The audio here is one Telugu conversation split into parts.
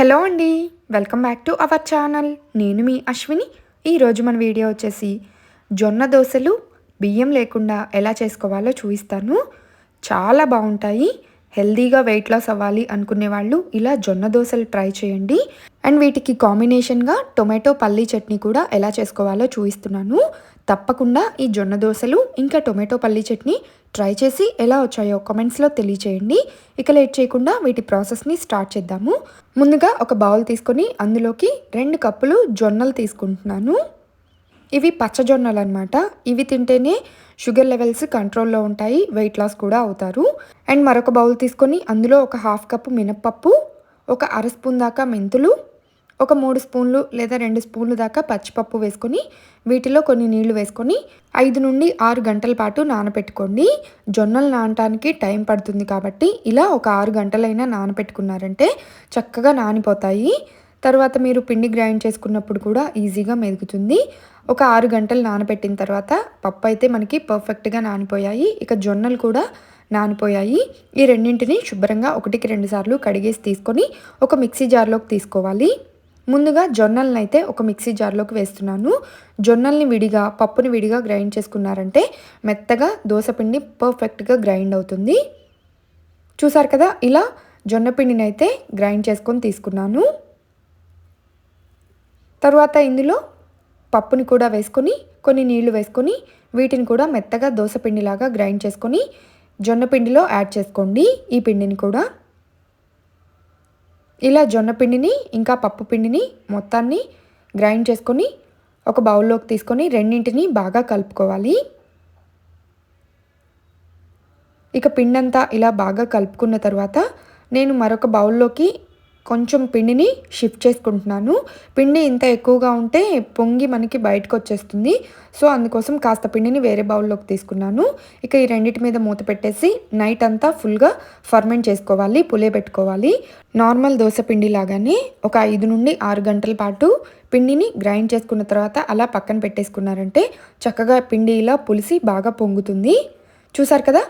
హలో అండి welcome back to our channel. నేను మీ అశ్విని. ఈరోజు మన వీడియో వచ్చేసి జొన్న దోశలు బియ్యం లేకుండా ఎలా చేసుకోవాలో చూపిస్తాను. చాలా బాగుంటాయి. హెల్దీగా వెయిట్ లాస్ అవ్వాలి అనుకునే వాళ్ళు ఇలా జొన్న దోశలు ట్రై చేయండి. అండ్ వీటికి కాంబినేషన్గా టొమాటో పల్లీ చట్నీ కూడా ఎలా చేసుకోవాలో చూపిస్తున్నాను. తప్పకుండా ఈ జొన్న దోశలు ఇంకా టొమాటో పల్లీ చట్నీ ట్రై చేసి ఎలా వచ్చాయో కామెంట్స్లో తెలియచేయండి. ఇక లేట్ చేయకుండా వీటి ప్రాసెస్ని స్టార్ట్ చేద్దాము. ముందుగా ఒక బౌల్ తీసుకొని అందులోకి రెండు కప్పులు జొన్నలు తీసుకుంటున్నాను. ఇవి పచ్చజొన్నలు అనమాట ఇవి తింటేనే షుగర్ లెవెల్స్ కంట్రోల్లో ఉంటాయి వెయిట్ లాస్ కూడా అవుతారు. అండ్ మరొక బౌల్ తీసుకొని అందులో ఒక హాఫ్ కప్పు మినప్పప్పు ఒక అర స్పూన్ దాకా మెంతులు ఒక మూడు స్పూన్లు లేదా రెండు స్పూన్లు దాకా పచ్చిపప్పు వేసుకొని వీటిలో కొన్ని నీళ్ళు వేసుకొని ఐదు నుండి ఆరు గంటల పాటు నానబెట్టుకోండి జొన్నలు నానటానికి టైం పడుతుంది కాబట్టి ఇలా ఒక ఆరు గంటలైనా నానబెట్టుకున్నారంటే చక్కగా నానిపోతాయి. తర్వాత మీరు పిండి గ్రైండ్ చేసుకున్నప్పుడు కూడా ఈజీగా మెదుగుతుంది. ఒక ఆరు గంటలు నానబెట్టిన తర్వాత పప్పు అయితే మనకి పర్ఫెక్ట్గా నానిపోయాయి. ఇక జొన్నలు కూడా నానిపోయాయి. ఈ రెండింటిని శుభ్రంగా ఒకటికి రెండు సార్లు కడిగేసి తీసుకొని ఒక మిక్సీ జార్లోకి తీసుకోవాలి. ముందుగా జొన్నలను అయితే ఒక మిక్సీ జార్లోకి వేస్తున్నాను. జొన్నల్ని విడిగా పప్పుని విడిగా గ్రైండ్ చేసుకున్నారంటే మెత్తగా దోశపిండి పర్ఫెక్ట్గా గ్రైండ్ అవుతుంది. చూసారు కదా ఇలా జొన్నపిండిని అయితే గ్రైండ్ చేసుకొని తీసుకున్నాను. తర్వాత ఇందులో పప్పుని కూడా వేసుకొని కొన్ని నీళ్ళు వేసుకొని వీటిని కూడా మెత్తగా దోశపిండిలాగా గ్రైండ్ చేసుకొని జొన్న పిండిలో యాడ్ చేసుకోండి ఈ పిండిని కూడా. ఇలా జొన్న పిండిని ఇంకా పప్పు పిండిని మొత్తాన్ని గ్రైండ్ చేసుకొని ఒక బౌల్లోకి తీసుకొని రెండింటిని బాగా కలుపుకోవాలి. ఇక పిండంతా ఇలా బాగా కలుపుకున్న తర్వాత నేను మరొక బౌల్లోకి కొంచెం పిండిని షిఫ్ట్ చేసుకుంటున్నాను. పిండి ఇంత ఎక్కువగా ఉంటే పొంగి మనకి బయటకు వచ్చేస్తుంది. సో అందుకోసం కాస్త పిండిని వేరే బౌల్లోకి తీసుకున్నాను. ఇక ఈ రెండింటి మీద మూత పెట్టేసి నైట్ అంతా ఫుల్గా ఫర్మెంట్ చేసుకోవాలి పులే పెట్టుకోవాలి. నార్మల్ దోశ పిండి లాగానే ఒక ఐదు నుండి ఆరు గంటల పాటు పిండిని గ్రైండ్ చేసుకున్న తర్వాత అలా పక్కన పెట్టేసుకున్నారంటే చక్కగా పిండి ఇలా పులిసి బాగా పొంగుతుంది. చూసారు కదా?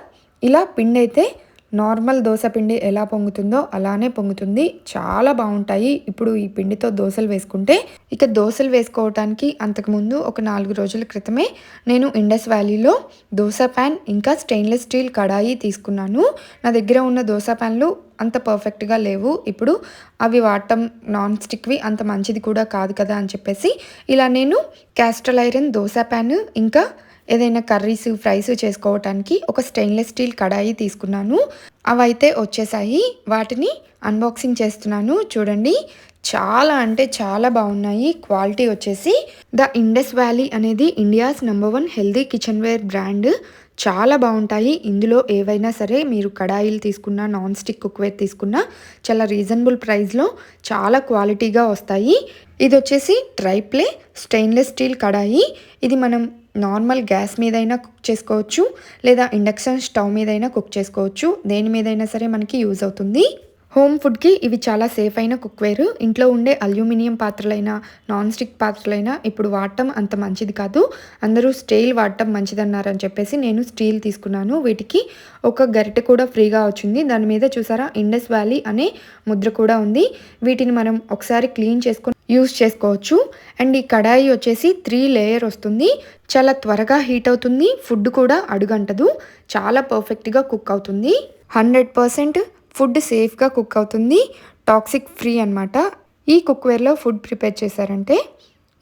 ఇలా పిండి అయితే నార్మల్ దోశ పిండి ఎలా పొంగుతుందో అలానే పొంగుతుంది. చాలా బాగుంటాయి. ఇప్పుడు ఈ పిండితో దోశలు వేసుకుంటే ఇక దోశలు వేసుకోవటానికి అంతకుముందు ఒక నాలుగు రోజుల క్రితమే నేను ఇండస్ వ్యాలీలో దోశ ప్యాన్ ఇంకా స్టెయిన్లెస్ స్టీల్ కడాయి తీసుకున్నాను. నా దగ్గర ఉన్న దోశ ప్యాన్లు అంత పర్ఫెక్ట్గా లేవు. ఇప్పుడు అవి వాడటం నాన్ స్టిక్వి అంత మంచిది కూడా కాదు కదా అని చెప్పేసి ఇలా నేను క్యాస్ట్రల్ ఐరన్ దోశ ప్యాన్ ఇంకా ఏదైనా కర్రీస్ ఫ్రైస్ చేసుకోవటానికి ఒక స్టెయిన్లెస్ స్టీల్ కడాయి తీసుకున్నాను. అవైతే వచ్చేసాయి. వాటిని అన్బాక్సింగ్ చేస్తున్నాను. చూడండి చాలా అంటే చాలా బాగున్నాయి. క్వాలిటీ వచ్చేసి ద ఇండస్ వ్యాలీ అనేది India's number one healthy kitchenware brand చాలా బాగుంటాయి. ఇందులో ఏవైనా సరే మీరు కడాయిలు తీసుకున్నా నాన్ స్టిక్ కుక్వేర్ తీసుకున్నా చాలా రీజనబుల్ ప్రైస్లో చాలా క్వాలిటీగా వస్తాయి. ఇది వచ్చేసి ట్రైప్లే స్టెయిన్లెస్ స్టీల్ కడాయి. ఇది మనం నార్మల్ గ్యాస్ మీదైనా కుక్ చేసుకోవచ్చు లేదా ఇండక్షన్ స్టవ్ మీదైనా కుక్ చేసుకోవచ్చు. దేని మీదైనా సరే మనకి యూజ్ అవుతుంది. హోమ్ ఫుడ్కి ఇవి చాలా సేఫ్ అయిన కుక్వేర్. ఇంట్లో ఉండే అల్యూమినియం పాత్రలైనా నాన్ స్టిక్ పాత్రలైనా ఇప్పుడు వాడటం అంత మంచిది కాదు. అందరూ స్టీల్ వాడటం మంచిదన్నారని చెప్పేసి నేను స్టీల్ తీసుకున్నాను. వీటికి ఒక గరిటె కూడా ఫ్రీగా వచ్చింది. దాని మీద చూసారా? ఇండస్ వ్యాలీ అనే ముద్ర కూడా ఉంది. వీటిని మనం ఒకసారి క్లీన్ చేసుకుని యూస్ చేసుకోవచ్చు. అండ్ ఈ కడాయి వచ్చేసి త్రీ లేయర్ వస్తుంది. చాలా త్వరగా హీట్ అవుతుంది. ఫుడ్ కూడా అడుగంటదు. చాలా పర్ఫెక్ట్గా కుక్ అవుతుంది. హండ్రెడ్ పర్సెంట్ ఫుడ్ సేఫ్గా కుక్ అవుతుంది. టాక్సిక్ ఫ్రీ అనమాట ఈ కుక్వేర్లో ఫుడ్ ప్రిపేర్ చేశారంటే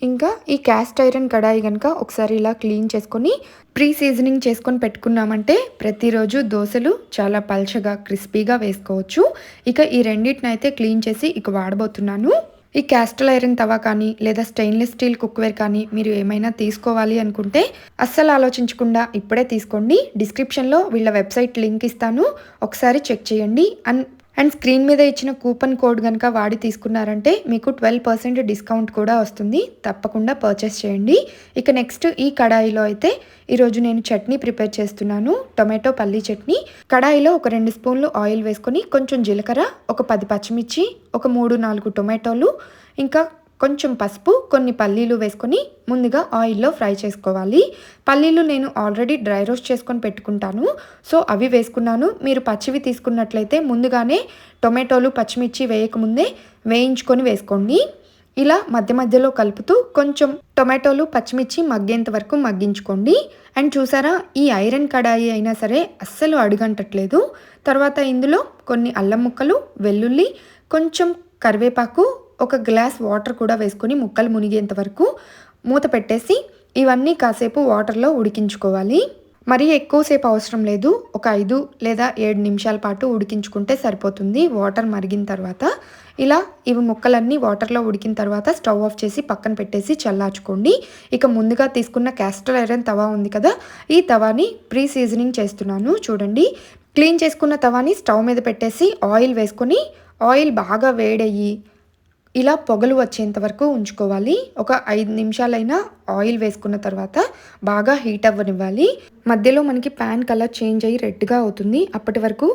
ఇంకా ఈ క్యాస్ట్ ఐరన్ కడాయి కనుక ఒకసారి ఇలా క్లీన్ చేసుకొని ప్రీ సీజనింగ్ చేసుకొని పెట్టుకున్నామంటే ప్రతిరోజు దోశలు చాలా పల్చగా క్రిస్పీగా వేసుకోవచ్చు. ఇక ఈ రెండింటినైతే క్లీన్ చేసి ఇక వాడబోతున్నాను. ఈ క్యాస్టల్ ఐరన్ తవా కానీ లేదా స్టెయిన్లెస్ స్టీల్ కుక్వేర్ కానీ మీరు ఏమైనా తీసుకోవాలి అనుకుంటే అస్సలు ఆలోచించకుండా ఇప్పుడే తీసుకోండి. డిస్క్రిప్షన్లో వీళ్ళ వెబ్సైట్ లింక్ ఇస్తాను. ఒకసారి చెక్ చేయండి. అండ్ అండ్ స్క్రీన్ మీద ఇచ్చిన కూపన్ కోడ్ కనుక వాడి తీసుకున్నారంటే మీకు ట్వెల్వ్ పర్సెంట్ డిస్కౌంట్ కూడా వస్తుంది. తప్పకుండా పర్చేస్ చేయండి. ఇక నెక్స్ట్ ఈ కడాయిలో అయితే ఈరోజు నేను చట్నీ ప్రిపేర్ చేస్తున్నాను. టొమాటో పల్లీ చట్నీ. కడాయిలో ఒక రెండు స్పూన్లు ఆయిల్ వేసుకొని కొంచెం జీలకర్ర ఒక పది పచ్చిమిర్చి ఒక మూడు నాలుగు టొమాటోలు ఇంకా కొంచెం పసుపు కొన్ని పల్లీలు వేసుకొని ముందుగా ఆయిల్లో ఫ్రై చేసుకోవాలి. పల్లీలు నేను ఆల్రెడీ డ్రై రోస్ట్ చేసుకొని పెట్టుకుంటాను. సో అవి వేసుకున్నాను. మీరు పచ్చివి తీసుకున్నట్లయితే ముందుగానే టొమాటోలు పచ్చిమిర్చి వేయకముందే వేయించుకొని వేసుకోండి. ఇలా మధ్య మధ్యలో కలుపుతూ కొంచెం టొమాటోలు పచ్చిమిర్చి మగ్గేంత వరకు మగ్గించుకోండి. అండ్ చూసారా ఈ ఐరన్ కడాయి అయినా సరే అస్సలు అడుగంటట్లేదు. తర్వాత ఇందులో కొన్ని అల్లం ముక్కలు వెల్లుల్లి కొంచెం కరివేపాకు ఒక గ్లాస్ వాటర్ కూడా వేసుకొని ముక్కలు మునిగేంత వరకు మూత పెట్టేసి ఇవన్నీ కాసేపు వాటర్లో ఉడికించుకోవాలి. మరీ ఎక్కువసేపు అవసరం లేదు. ఒక ఐదు లేదా ఏడు నిమిషాల పాటు ఉడికించుకుంటే సరిపోతుంది. వాటర్ మరిగిన తర్వాత ఇలా ఇవి ముక్కలన్నీ వాటర్లో ఉడికిన తర్వాత స్టవ్ ఆఫ్ చేసి పక్కన పెట్టేసి చల్లార్చుకోండి. ఇక ముందుగా తీసుకున్న క్యాస్టర్ ఐరన్ తవా ఉంది కదా ఈ తవాని ప్రీ సీజనింగ్ చేస్తున్నాను. చూడండి. క్లీన్ చేసుకున్న తవాని స్టవ్ మీద పెట్టేసి ఆయిల్ వేసుకొని ఆయిల్ బాగా వేడయ్యి ఇలా పొగలు వచ్చేంత వరకు ఉంచుకోవాలి. ఒక ఐదు నిమిషాలైనా ఆయిల్ వేసుకున్న తర్వాత బాగా హీట్ అవ్వనివ్వాలి. మధ్యలో మనకి ప్యాన్ కలర్ చేంజ్ అయ్యి రెడ్గా అవుతుంది. అప్పటి వరకు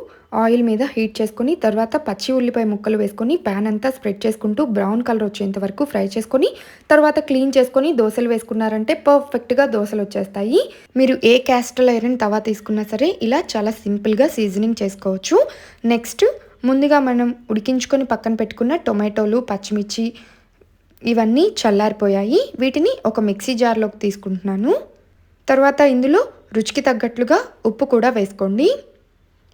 ఆయిల్ మీద హీట్ చేసుకొని తర్వాత పచ్చి ఉల్లిపాయ ముక్కలు వేసుకొని ప్యాన్ అంతా స్ప్రెడ్ చేసుకుంటూ బ్రౌన్ కలర్ వచ్చేంత వరకు ఫ్రై చేసుకొని తర్వాత క్లీన్ చేసుకొని దోశలు వేసుకున్నారంటే పర్ఫెక్ట్గా దోశలు వచ్చేస్తాయి. మీరు ఏ క్యాస్టల్ ఐరన్ తవా తీసుకున్నా సరే ఇలా చాలా సింపుల్గా సీజనింగ్ చేసుకోవచ్చు. నెక్స్ట్ ముందుగా మనం ఉడికించుకొని పక్కన పెట్టుకున్న టొమాటోలు పచ్చిమిర్చి ఇవన్నీ చల్లారిపోయాయి. వీటిని ఒక మిక్సీ జార్లోకి తీసుకుంటున్నాను. తర్వాత ఇందులో రుచికి తగ్గట్లుగా ఉప్పు కూడా వేసుకోండి.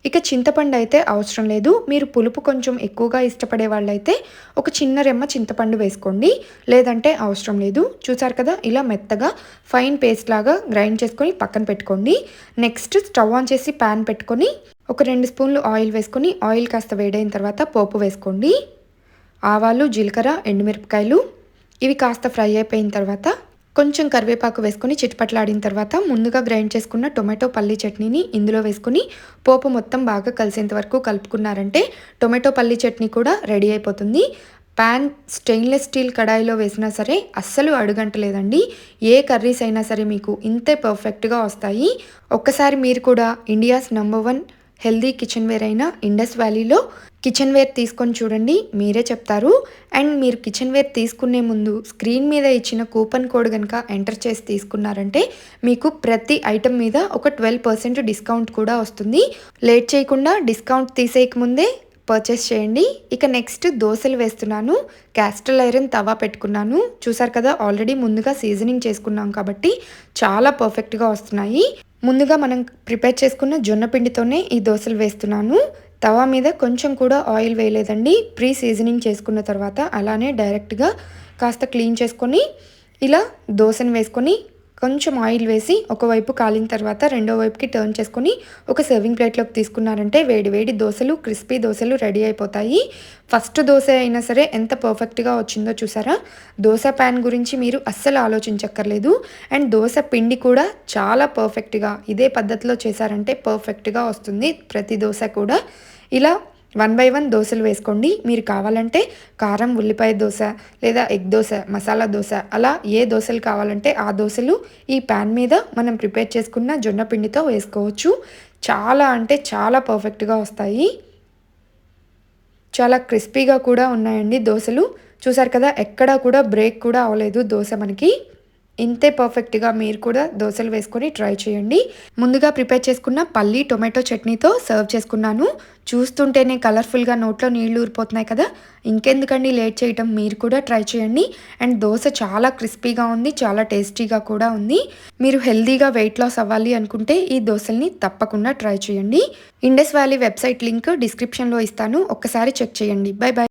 ఇక చింతపండు అయితే అవసరం లేదు. మీరు పులుపు కొంచెం ఎక్కువగా ఇష్టపడే వాళ్ళైతే ఒక చిన్న రెమ్మ చింతపండు వేసుకోండి. లేదంటే అవసరం లేదు. చూసారు కదా ఇలా మెత్తగా ఫైన్ పేస్ట్ లాగా గ్రైండ్ చేసుకొని పక్కన పెట్టుకోండి. నెక్స్ట్ స్టవ్ ఆన్ చేసి ప్యాన్ పెట్టుకొని ఒక రెండు స్పూన్లు ఆయిల్ వేసుకొని ఆయిల్ కాస్త వేడైన తర్వాత పోపు వేసుకోండి. ఆవాలు జీలకర్ర ఎండుమిరపకాయలు ఇవి కాస్త ఫ్రై అయిపోయిన తర్వాత కొంచెం కరివేపాకు వేసుకొని చిట్పట్లాడిన తర్వాత ముందుగా గ్రైండ్ చేసుకున్న టొమాటో పల్లి చట్నీని ఇందులో వేసుకుని పోపు మొత్తం బాగా కలిసేంత వరకు కలుపుకున్నారంటే టొమాటో పల్లి చట్నీ కూడా రెడీ అయిపోతుంది. ప్యాన్ స్టెయిన్లెస్ స్టీల్ కడాయిలో వేసినా సరే అస్సలు అడుగంటలేదండి. ఏ కర్రీస్ అయినా సరే మీకు ఇంతే పర్ఫెక్ట్గా వస్తాయి. ఒక్కసారి మీరు కూడా India's number one healthy kitchenware అయిన ఇండస్ వ్యాలీలో కిచెన్ వేర్ తీసుకొని చూడండి మీరే చెప్తారు. అండ్ మీరు కిచెన్ వేర్ తీసుకునే ముందు స్క్రీన్ మీద ఇచ్చిన కూపన్ కోడ్ కనుక ఎంటర్ చేసి తీసుకున్నారంటే మీకు ప్రతి ఐటెం మీద ఒక ట్వెల్వ్ పర్సెంట్ డిస్కౌంట్ కూడా వస్తుంది. లేట్ చేయకుండా డిస్కౌంట్ తీసేయకముందే పర్చేస్ చేయండి. ఇక నెక్స్ట్ దోశలు వేస్తున్నాను. క్యాస్టల్ ఐరన్ తవా పెట్టుకున్నాను. చూసారు కదా ఆల్రెడీ ముందుగా సీజనింగ్ చేసుకున్నాం కాబట్టి చాలా పర్ఫెక్ట్గా వస్తున్నాయి. ముందుగా మనం ప్రిపేర్ చేసుకున్న జొన్న పిండితోనే ఈ దోశలు వేస్తున్నాను. తవా మీద కొంచెం కూడా ఆయిల్ వేయలేదండి. ప్రీ సీజనింగ్ చేసుకున్న తర్వాత అలానే డైరెక్ట్గా కాస్త క్లీన్ చేసుకొని ఇలా దోశను వేసుకొని కొంచెం ఆయిల్ వేసి ఒకవైపు కాలిన తర్వాత రెండో వైపుకి టర్న్ చేసుకొని ఒక సర్వింగ్ ప్లేట్లోకి తీసుకున్నారంటే వేడి వేడి దోశలు క్రిస్పీ దోశలు రెడీ అయిపోతాయి. ఫస్ట్ దోశ అయినా సరే ఎంత పర్ఫెక్ట్గా వచ్చిందో చూసారా? దోశ ప్యాన్ గురించి మీరు అస్సలు ఆలోచించక్కర్లేదు. అండ్ దోశ పిండి కూడా చాలా పర్ఫెక్ట్గా ఇదే పద్ధతిలో చేశారంటే పర్ఫెక్ట్గా వస్తుంది ప్రతి దోశ కూడా. ఇలా వన్ బై వన్ దోశలు వేసుకోండి. మీరు కావాలంటే కారం ఉల్లిపాయ దోశ లేదా ఎగ్ దోశ మసాలా దోశ అలా ఏ దోశలు కావాలంటే ఆ దోశలు ఈ ప్యాన్ మీద మనం ప్రిపేర్ చేసుకున్న జొన్న పిండితో వేసుకోవచ్చు. చాలా అంటే చాలా పర్ఫెక్ట్గా వస్తాయి. చాలా క్రిస్పీగా కూడా ఉన్నాయండి దోశలు. చూసారు కదా ఎక్కడా కూడా బ్రేక్ కూడా అవ్వలేదు దోశ మనకి. ఇంతే పర్ఫెక్ట్గా మీరు కూడా దోశలు వేసుకొని ట్రై చేయండి. ముందుగా ప్రిపేర్ చేసుకున్న పల్లి టొమాటో చట్నీతో సర్వ్ చేసుకున్నాను. చూస్తుంటేనే కలర్ఫుల్గా నోట్లో నీళ్ళు ఊరిపోతున్నాయి కదా. ఇంకెందుకండి లేట్ చేయటం? మీరు కూడా ట్రై చేయండి. అండ్ దోశ చాలా క్రిస్పీగా ఉంది చాలా టేస్టీగా కూడా ఉంది. మీరు హెల్దీగా వెయిట్ లాస్ అవ్వాలి అనుకుంటే ఈ దోశల్ని తప్పకుండా ట్రై చేయండి. ఇండస్ వ్యాలీ వెబ్సైట్ లింక్ డిస్క్రిప్షన్లో ఇస్తాను. ఒక్కసారి చెక్ చేయండి. By by